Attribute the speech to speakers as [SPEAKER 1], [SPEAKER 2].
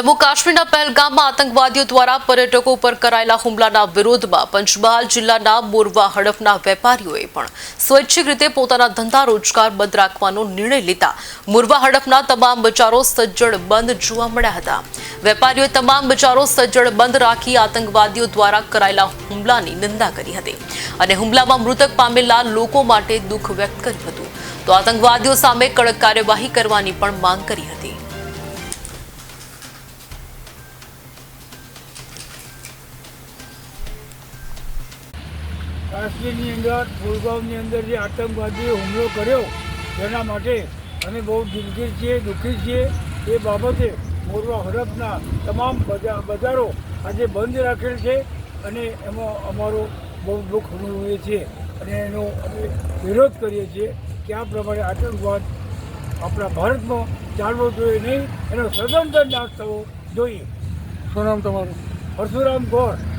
[SPEAKER 1] જમ્મુ કાશ્મીરના પહેલગામમાં આતંકવાદીઓ દ્વારા પર્યટકો પર કરાયેલા હુમલાના વિરોધમાં પંચમહાલ જિલ્લાના મોરવા હડફના વેપારીઓએ પણ સ્વૈચ્છિક રીતે પોતાના ધંધા રોજગાર બંધ રાખવાનો નિર્ણય લીધા. મોરવા હડફના તમામ બજારો સજ્જડ બંધ જોવા મળ્યા હતા. વેપારીઓએ તમામ બજારો સજ્જડ બંધ રાખી આતંકવાદીઓ દ્વારા કરાયેલા હુમલાની નિંદા કરી હતી અને હુમલામાં મૃતક પામેલા લોકો માટે દુઃખ વ્યક્ત કર્યું હતું. તો આતંકવાદીઓ સામે કડક કાર્યવાહી કરવાની પણ માંગ કરી હતી.
[SPEAKER 2] કાશ્મીરની અંદર પુલગામની અંદર જે આતંકવાદીએ હુમલો કર્યો તેના માટે અમે બહુ દિલગીર છીએ દુઃખી છીએ. એ બાબતે મોરવા હડપના તમામ બજા- બજારો આજે બંધ રાખેલ છે અને એમાં અમારો બહુ દુઃખ અનુભવીએ છીએ. અને એનો અમે વિરોધ કરીએ છીએ કે આ પ્રમાણે આતંકવાદ આપણા ભારતમાં ચાલવો જોઈએ નહીં એનો સદંતર નાશ થવો જોઈએ.
[SPEAKER 3] શું નામ તમારું?
[SPEAKER 2] પરશુરામ ગોર.